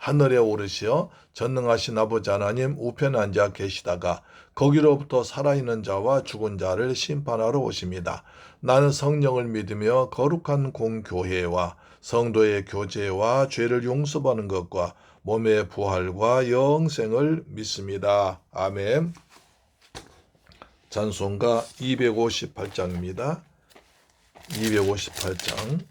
하늘에 오르시어 전능하신 아버지 하나님 우편에 앉아 계시다가 거기로부터 살아있는 자와 죽은 자를 심판하러 오십니다. 나는 성령을 믿으며 거룩한 공교회와 성도의 교제와 죄를 용서받는 것과 몸의 부활과 영생을 믿습니다. 아멘. 찬송가 258장입니다. 258장.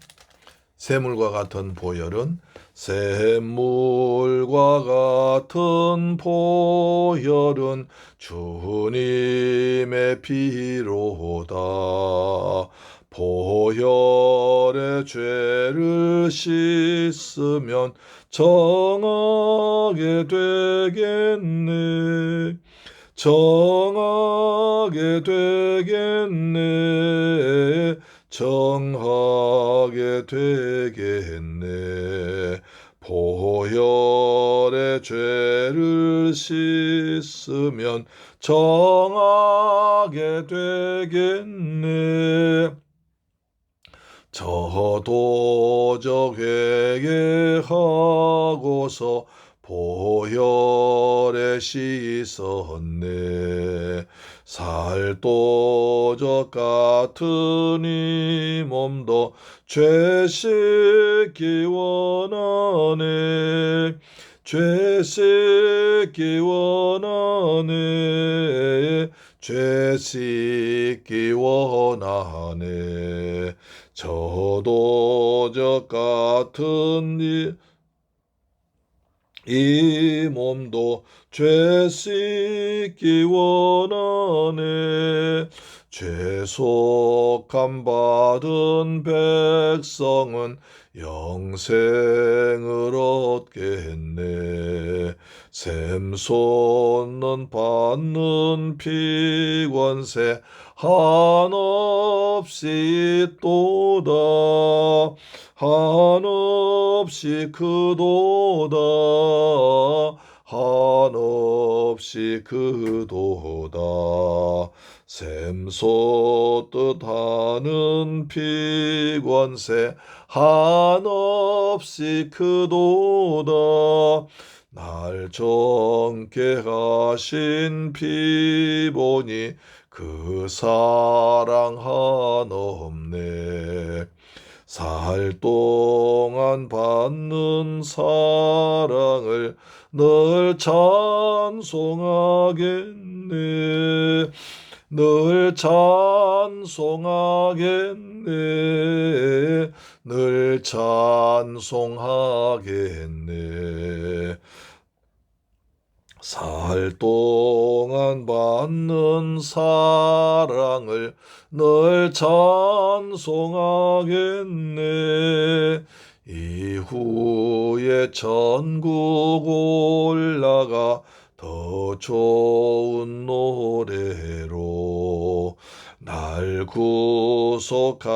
샘물과 같은 보혈은 샘물과 같은 보혈은 주님의 피로다. 보혈의 죄를 씻으면 정하게 되겠네. 정하게 되겠네. 정하게 되겠네. 보혈의 죄를 씻으면 정하게 되겠네. 저도적 회개하고서 보혈에 씻었네. 살도적 같은 이 몸도 죄 씻기 원하네. 죄 씻기 원하네. 죄 씻기 원하네. 저도적 같은 이, 이 몸도 죄 씻기 원하네. 죄 속함 받은 백성은 영생을 얻겠네. 샘솟는 받는 피관세 한없이 있도다. 한없이 크도다. 한없이 크도다. 샘솟듯 하는 피관세 한없이 크도다. 날 정케 하신 피보니 그 사랑 한없네. 살 동안 받는 사랑을 늘 찬송하겠네. 늘 찬송하겠네. 늘 찬송하겠네 살 동안 받는 사랑을 늘 찬송하겠네. 이후에 천국 올라가 더 좋은 노래로 날 구속하신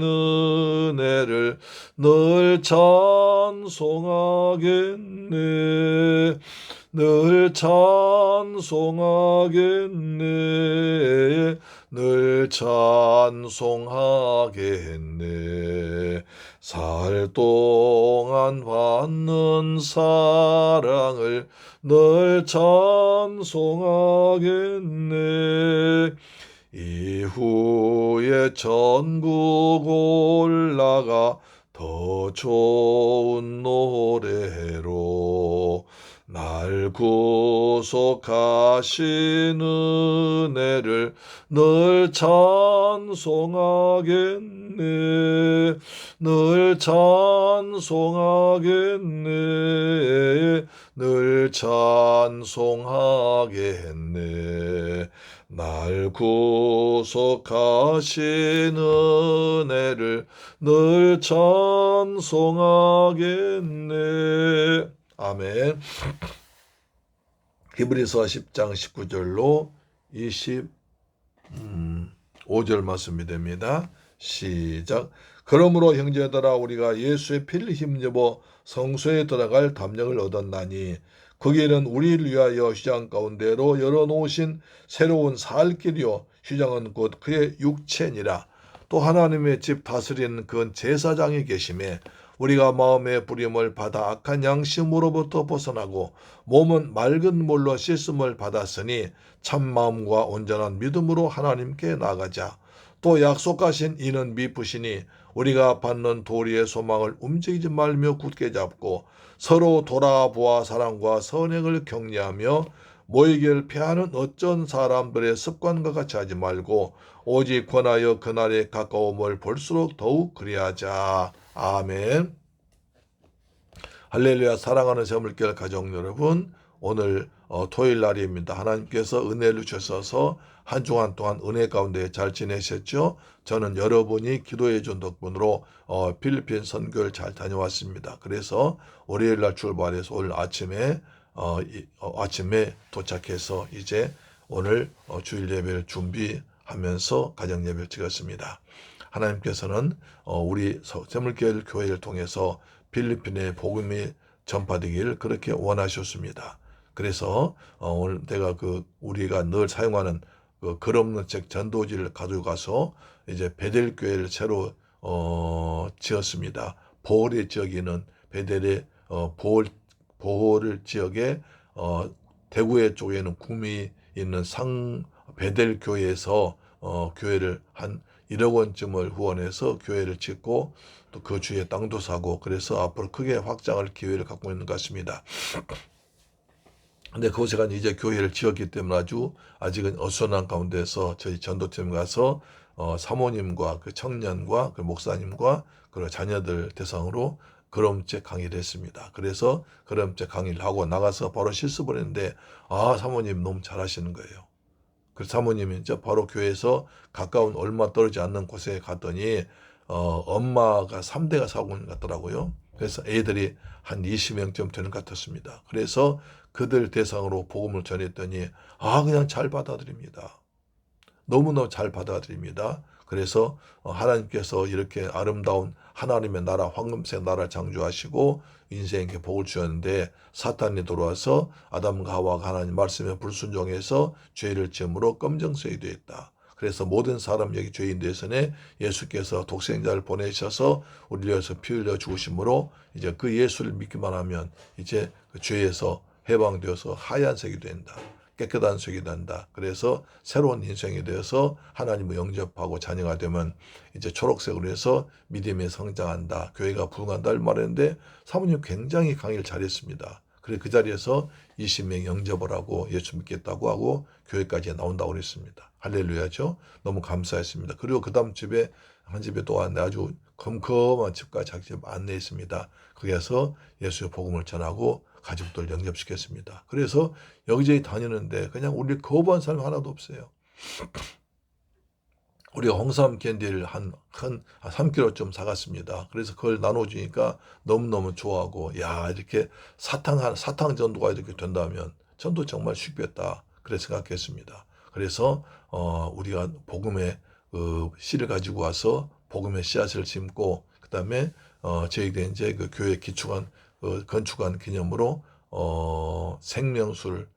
은혜를 늘 찬송하겠네. 늘 찬송하겠네. 늘 찬송하겠네. 살 동안 받는 사랑을 늘 찬송하겠네 이후에 천국 올라가 더 좋은 노래로 날 구속하신 은혜를 늘 찬송하겠네. 늘 찬송하겠네. 늘 찬송하겠네. 날 구속하신 은혜를 늘 찬송하겠네 아멘 히브리서 10장 19절로 25절 말씀이 됩니다. 시작. 그러므로 형제들아 우리가 예수의 피를 힘입어 성소에 들어갈 담력을 얻었나니 그 길은 우리를 위하여 휘장 가운데로 열어놓으신 새로운 살 길이요 휘장은 곧 그의 육체니라 또 하나님의 집 다스리는 그건 제사장이 계심에 우리가 마음의 부림을 받아 악한 양심으로부터 벗어나고 몸은 맑은 물로 씻음을 받았으니 참 마음과 온전한 믿음으로 하나님께 나가자. 또 약속하신 이는 미쁘시니 우리가 받는 도리의 소망을 움직이지 말며 굳게 잡고 서로 돌아보아 사랑과 선행을 격려하며 모이기를 피하는 어쩐 사람들의 습관과 같이 하지 말고 오직 권하여 그날의 가까움을 볼수록 더욱 그리하자. 아멘. 할렐루야 사랑하는 새물결 가족 여러분 오늘 어, 토요일 날입니다. 하나님께서 은혜를 주셔서 한 주간 동안 은혜 가운데 잘 지내셨죠? 저는 여러분이 기도해 준 덕분으로 어, 필리핀 선교를 잘 다녀왔습니다. 그래서 월요일 날 출발해서 오늘 아침에 어, 이, 어, 아침에 도착해서 이제 오늘 어, 주일 예배를 준비하면서 가정 예배를 찍었습니다. 하나님께서는 어, 우리 세물교회 교회를 통해서 필리핀의 복음이 전파되기를 그렇게 원하셨습니다. 그래서 어, 오늘 내가 그 우리가 늘 사용하는 그 글없는 책 전도지를 가져가서 이제 베델 교회를 새로 어, 지었습니다. 보홀의 지역에는 베델의 어, 보홀 보홀 지역에 어, 대구의 쪽에는 구미 있는 상 베델 교회에서 어, 교회를 한 1억 원쯤을 후원해서 교회를 짓고 또 그 주위에 땅도 사고 그래서 앞으로 크게 확장할 기회를 갖고 있는 것 같습니다. 근데 그곳에 이제 교회를 지었기 때문에 아주 아직은 어수선한 가운데서 저희 전도팀 가서 어, 사모님과 그 청년과 그 목사님과 그리고 자녀들 대상으로 그럼죄 강의를 했습니다. 그래서 그럼죄 강의를 하고 나가서 바로 실습을 했는데 아 사모님 너무 잘하시는 거예요. 그 사모님이 이제 바로 교회에서 가까운 얼마 떨어지지 않는 곳에 갔더니 어, 엄마가 3대가 사고는 같더라고요. 그래서 애들이 한 20명쯤 되는 것 같았습니다. 그래서 그들 대상으로 복음을 전했더니 아 그냥 잘 받아들입니다. 너무너무 잘 받아들입니다. 그래서 어, 하나님께서 이렇게 아름다운 하나님의 나라 황금색 나라를 창조하시고 인생에 복을 주었는데 사탄이 들어와서 아담과 하와가 하나님 말씀에 불순종해서 죄를 지음으로 검정색이 되었다. 그래서 모든 사람 여기 죄인 대선에 예수께서 독생자를 보내셔서 우리를 위해서 피 흘려 죽으심으로 이제 그 예수를 믿기만 하면 이제 그 죄에서 해방되어서 하얀색이 된다. 깨끗한 색이 난다. 그래서 새로운 인생이 되어서 하나님을 영접하고 자녀가 되면 이제 초록색으로 해서 믿음에 성장한다. 교회가 부흥한다. 말했는데 사모님 굉장히 강의를 잘했습니다. 그래 그 자리에서 20명 영접을 하고 예수 믿겠다고 하고 교회까지 나온다고 그랬습니다. 할렐루야죠. 너무 감사했습니다. 그리고 그 다음 집에 한 집에 또 왔는데 아주 컴컴한 집까지 자기 집 안내했습니다. 거기에서 예수의 복음을 전하고 가족들 영접시켰습니다. 그래서 여기저기 다니는데 그냥 우리 거부한 사람 하나도 없어요. 우리가 홍삼 캔디를 한, 한, 한 3kg쯤 사갔습니다. 그래서 그걸 나눠주니까 너무너무 좋아하고, 야, 이렇게 사탕, 한, 사탕 전도가 이렇게 된다면 전도 정말 쉽겠다. 그래 생각했습니다. 그래서, 어, 우리가 복음의 그 씨를 가지고 와서 복음의 씨앗을 심고, 그 다음에, 어, 저희들 이제 그 교회 기축한 그 건축한 기념으로 어, 생명술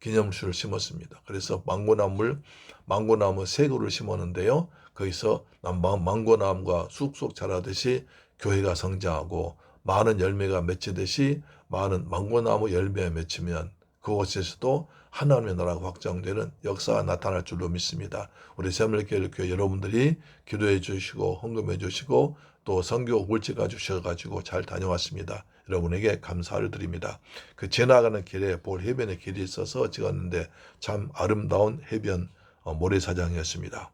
기념술을 심었습니다. 그래서 망고나물 망고나무 세 그루를 심었는데요. 거기서 망고나무가 쑥쑥 자라듯이 교회가 성장하고 많은 열매가 맺히듯이 많은 망고나무 열매가 맺히면 그곳에서도 하나님의 나라가 확장되는 역사가 나타날 줄로 믿습니다. 우리 새물교회 교회 여러분들이 기도해 주시고 헌금해 주시고 또 성교 물질가 주셔가지고 잘 다녀왔습니다. 여러분에게 감사를 드립니다. 그 지나가는 길에 볼 해변의 길이 있어서 찍었는데 참 아름다운 해변 어, 모래사장이었습니다.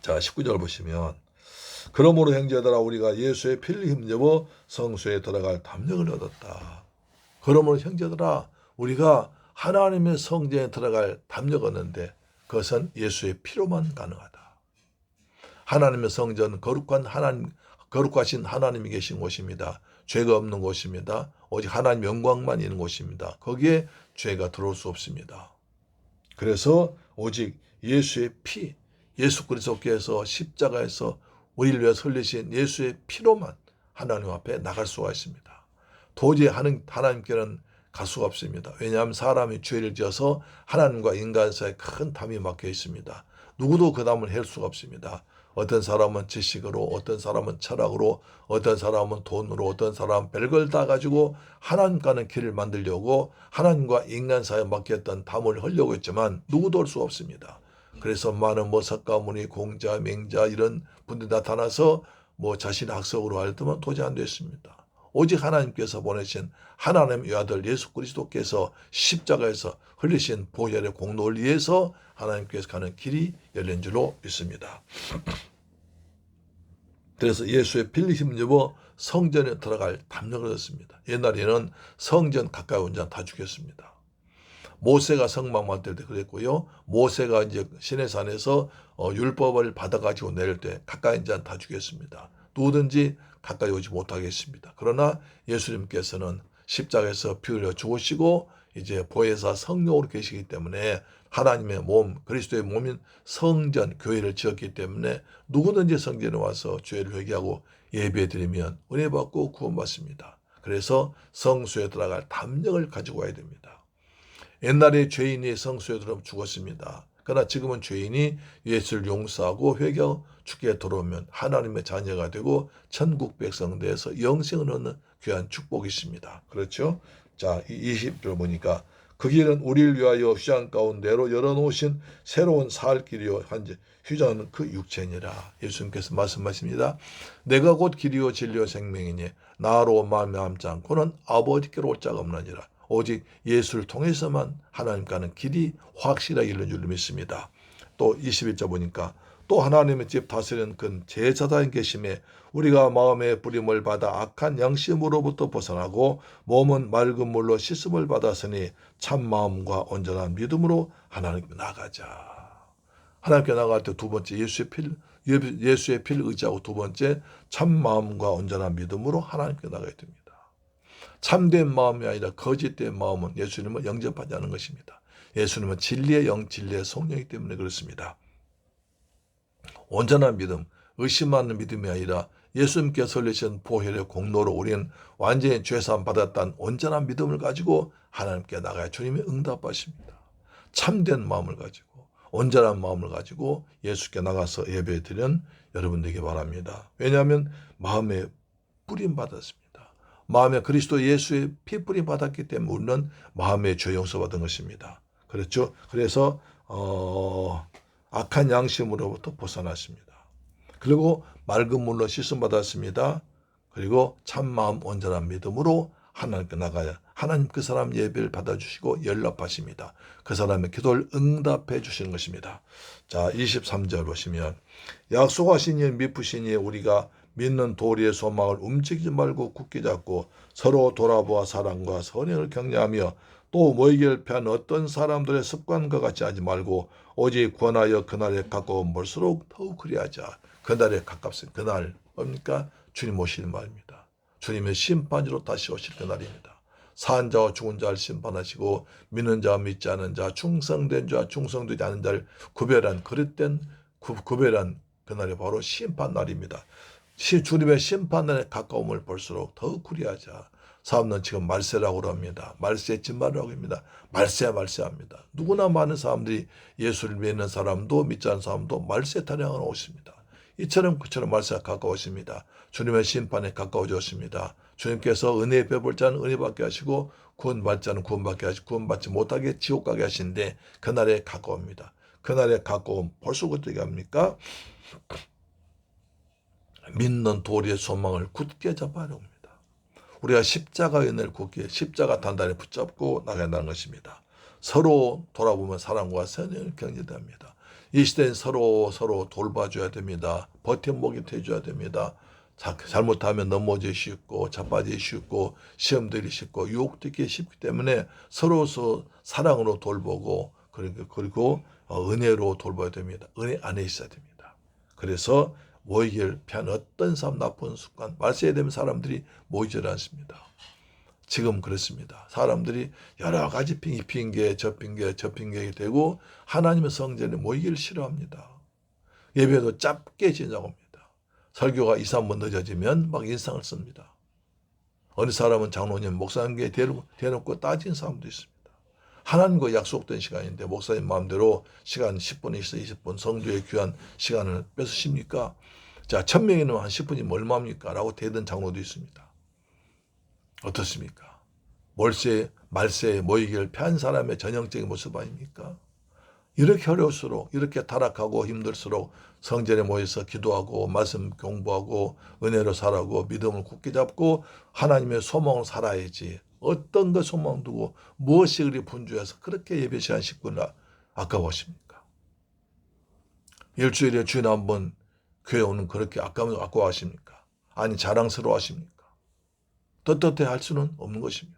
자, 19절 보시면 그러므로 형제들아 우리가 예수의 피를 힘입어 성소에 들어갈 담력을 얻었다. 그러므로 형제들아 우리가 하나님의 성전에 들어갈 담력을 얻는데 그것은 예수의 피로만 가능하다. 하나님의 성전 거룩한 하나님 거룩하신 하나님이 계신 곳입니다. 죄가 없는 곳입니다. 오직 하나님 영광만 있는 곳입니다. 거기에 죄가 들어올 수 없습니다. 그래서 오직 예수의 피, 예수 그리스도께서 십자가에서 우리를 위해 흘리신 예수의 피로만 하나님 앞에 나갈 수가 있습니다. 도저히 하는 하나님께는 갈 수가 없습니다. 왜냐하면 사람이 죄를 지어서 하나님과 인간 사이에 큰 담이 막혀 있습니다. 누구도 그 담을 헬 수가 없습니다. 어떤 사람은 지식으로, 어떤 사람은 철학으로, 어떤 사람은 돈으로, 어떤 사람은 별걸 다 가지고 하나님과는 길을 만들려고 하나님과 인간 사이에 막혔던 담을 헐려고 했지만 누구도 할수 없습니다. 그래서 많은 뭐 석가모니, 공자, 맹자 이런 분들이 나타나서 뭐 자신의 학석으로 하였더만 도저히 안 됐습니다. 오직 하나님께서 보내신 하나님의 아들 예수 그리스도께서 십자가에서 흘리신 보혈의 공로를 위해서 하나님께서 가는 길이 열린 줄로 믿습니다. 그래서 예수의 필리 힘입어 성전에 들어갈 담력을 얻습니다. 옛날에는 성전 가까이 온자다 죽였습니다. 모세가 성막 만들 때 그랬고요. 모세가 이제 시내산에서 어, 율법을 받아가지고 내릴 때 가까이 있는 다 죽였습니다. 누구든지 가까이 오지 못하겠습니다. 그러나 예수님께서는 십자가에서 피 흘려 죽으시고 이제 보혜사 성령으로 계시기 때문에 하나님의 몸, 그리스도의 몸인 성전, 교회를 지었기 때문에 누구든지 성전에 와서 죄를 회개하고 예배 드리면 은혜 받고 구원받습니다. 그래서 성수에 들어갈 담력을 가지고 와야 됩니다. 옛날에 죄인이 성수에 들어가면 죽었습니다. 그러나 지금은 죄인이 예수를 용서하고 회개 죽게 들어오면 하나님의 자녀가 되고 천국 백성 되어서 영생을 얻는 귀한 축복이 있습니다. 그렇죠? 자, 20절 보니까 그 길은 우리를 위하여 휘장 가운데로 열어놓으신 새로운 살 길이요 한지 휘장은 그 육체니라 예수님께서 말씀하십니다. 내가 곧 길이요 진리요 생명이니 나로 마음에 함지 않고는 아버지께로 올 자가 없느니라. 오직 예수를 통해서만 하나님과는 길이 확실하게 열린 줄 믿습니다. 또 21절 보니까 또 하나님의 집 다스리는 그 제사장인 계심에 우리가 마음의 부림을 받아 악한 양심으로부터 벗어나고 몸은 맑은 물로 씻음을 받았으니 참 마음과 온전한 믿음으로 하나님께 나가자. 하나님께 나갈 때 두 번째 예수의 필 예수의 필 의지하고 두 번째 참 마음과 온전한 믿음으로 하나님께 나가야 됩니다. 참된 마음이 아니라 거짓된 마음은 예수님을 영접하지 않은 것입니다. 예수님은 진리의 영, 진리의 성령이기 때문에 그렇습니다. 온전한 믿음, 의심하는 믿음이 아니라 예수님께서 흘리신 보혈의 공로로 우리는 완전히 죄사함 받았다는 온전한 믿음을 가지고 하나님께 나가야 주님이 응답하십니다. 참된 마음을 가지고 온전한 마음을 가지고 예수께 나가서 예배 드리는 여러분 되기 바랍니다. 왜냐하면 마음에 뿌림 받았습니다. 마음에 그리스도 예수의 피 뿌림 받았기 때문에 우리는 마음의 죄 용서 받은 것입니다. 그렇죠? 그래서 어, 악한 양심으로부터 벗어났습니다. 그리고 맑은 물로 씻음 받았습니다. 그리고 참 마음 온전한 믿음으로 하나님께 나가야 하나님 그 사람 예배를 받아주시고 연락하십니다. 그 사람의 기도를 응답해 주시는 것입니다. 자, 23절 보시면 약속하신 일 미쁘신 이 우리가 믿는 도리의 소망을 움직이지 말고 굳게 잡고 서로 돌아보아 사랑과 선행을 격려하며 또 모이기를 피한 어떤 사람들의 습관과 같이 하지 말고 오직 권하여 그날에 가까운 볼수록 더욱 그리하자. 그날에 가깝습니다. 그날 뭡니까? 주님 오실 말입니다. 주님의 심판으로 다시 오실 그날입니다. 산 자와 죽은 자를 심판하시고 믿는 자와 믿지 않은 자, 충성된 자와 충성되지 않은 자를 구별한 그릇된 구별한 그날이 바로 심판 날입니다. 주님의 심판날에 가까움을 볼수록 더욱 구리하자. 사람은 지금 말세라고 합니다. 말세 진말이라고 합니다. 말세 말세합니다. 누구나 많은 사람들이 예수를 믿는 사람도 믿지 않는 사람도 말세 타령하러 오십니다. 이처럼 그처럼 말세가 가까우십니다. 주님의 심판에 가까워졌습니다. 주님께서 은혜 베풀 자는 은혜 받게 하시고 구원 받지 자는 구원 받게 하시고 구원 받지 못하게 지옥 가게 하시는데 그날에 가까웁니다. 그날에 가까움 벌써 어떻게 합니까? 믿는 도리의 소망을 굳게 잡아야 합니다. 우리가 십자가의 은혜를 굳게 십자가 단단히 붙잡고 나가야 한다는 것입니다. 서로 돌아보면 사랑과 선을 경제됩니다. 이 시대엔 서로 서로 돌봐줘야 됩니다. 버팀목이 돼줘야 됩니다. 자- 잘못하면 넘어지기 쉽고 자빠지기 쉽고 시험 들기 쉽고 유혹되기 쉽기 때문에 서로서 사랑으로 돌보고 그리고 그리고 어, 은혜로 돌봐야 됩니다. 은혜 안에 있어야 됩니다. 그래서 모이기를 피한 어떤 삶 나쁜 습관 말세에 되면 사람들이 모이질 않습니다. 지금 그렇습니다. 사람들이 여러 가지 핑, 이 핑계, 저 핑계, 저 핑계가 되고 하나님의 성전에 모이기를 싫어합니다. 예배도 짧게 지나갑니다. 설교가 2, 3분 늦어지면 막 인상을 씁니다. 어느 사람은 장로님, 목사님께 대놓고 따진 사람도 있습니다. 하나님과 약속된 시간인데 목사님 마음대로 시간 10분 있어 20분 성도의 귀한 시간을 뺏으십니까? 자, 천 명이면 한 10분이면 얼마입니까? 라고 대든 장로도 있습니다. 어떻습니까? 월세, 말세에 모이기를 피한 사람의 전형적인 모습 아닙니까? 이렇게 어려울수록, 이렇게 타락하고 힘들수록 성전에 모여서 기도하고, 말씀 공부하고, 은혜로 살아고, 믿음을 굳게 잡고, 하나님의 소망을 살아야지. 어떤 거 소망 두고, 무엇이 그리 분주해서 그렇게 예배 시간 10분을 아까워하십니까? 일주일에 주인 한번 교회 오는 그렇게 아까워, 아까워하십니까? 아니, 자랑스러워 하십니까? 떳떳해 할 수는 없는 것입니다.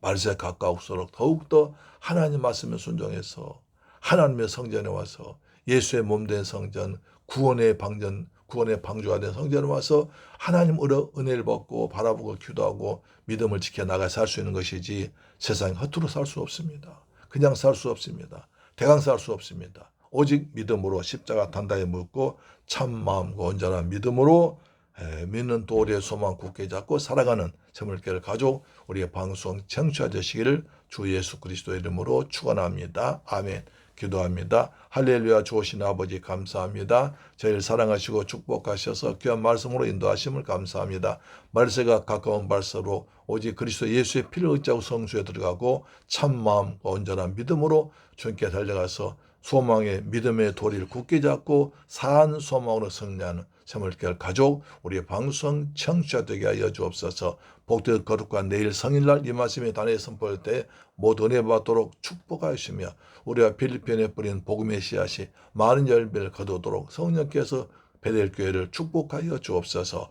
말세 가까울수록 더욱더 하나님 말씀에 순종해서 하나님의 성전에 와서 예수의 몸 된 성전, 구원의 방전, 구원의 방주가 된 성전에 와서 하나님 은혜- 은혜를 받고 바라보고 기도하고 믿음을 지켜 나가 살 수 있는 것이지 세상 허투루 살 수 없습니다. 그냥 살 수 없습니다. 대강 살 수 없습니다. 오직 믿음으로 십자가 단단히 묻고 참 마음과 온전한 믿음으로 에, 믿는 도리의 소망 굳게 잡고 살아가는 세물교를 가족 우리의 방송 청취하시기를 주 예수 그리스도 이름으로 축원합니다. 아멘. 기도합니다. 할렐루야 좋으신 아버지 감사합니다. 저희를 사랑하시고 축복하셔서 귀한 말씀으로 인도하심을 감사합니다. 말세가 가까운 발서로 오직 그리스도 예수의 피를 의지하고 성수에 들어가고 참 마음과 온전한 믿음으로 주님께 달려가서 소망의 믿음의 도리를 굳게 잡고 사한 소망으로 승리하는 세물결 가족 우리의 방송 청취자 되게 하여 주옵소서. 복된 거룩한 내일 성일날 이 말씀이 단에 선포할 때 모두 은혜 받도록 축복하시며 우리가 필리핀에 뿌린 복음의 씨앗이 많은 열매를 거두도록 성령께서 베델 교회를 축복하여 주옵소서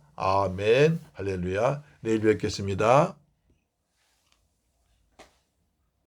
아멘 할렐루야 내일 뵙겠습니다.